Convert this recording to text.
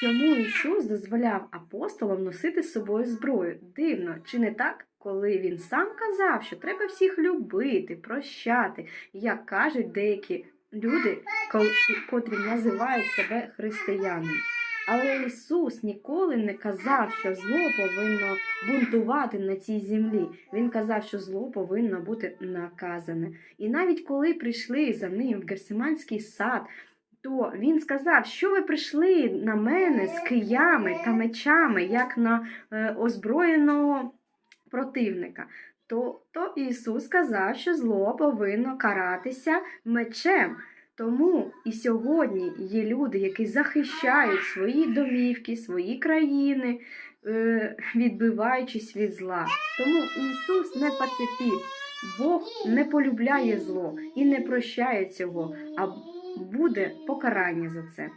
Чому Ісус дозволяв апостолам носити з собою зброю? Дивно, чи не так, коли він сам казав, що треба всіх любити, прощати, як кажуть деякі люди, котрі називають себе християнами. Але Ісус ніколи не казав, що зло повинно бунтувати на цій землі. Він казав, що зло повинно бути наказане. І навіть коли прийшли за ним в Герсиманський сад, то він сказав, що ви прийшли на мене з киями та мечами, як на е, озброєного противника. То, то Ісус сказав, що зло повинно каратися мечем. Тому і сьогодні є люди, які захищають свої домівки, свої країни, е, відбиваючись від зла. Тому Ісус не пацифіст. Бог не полюбляє зло і не прощає цього, а буде покарання за це.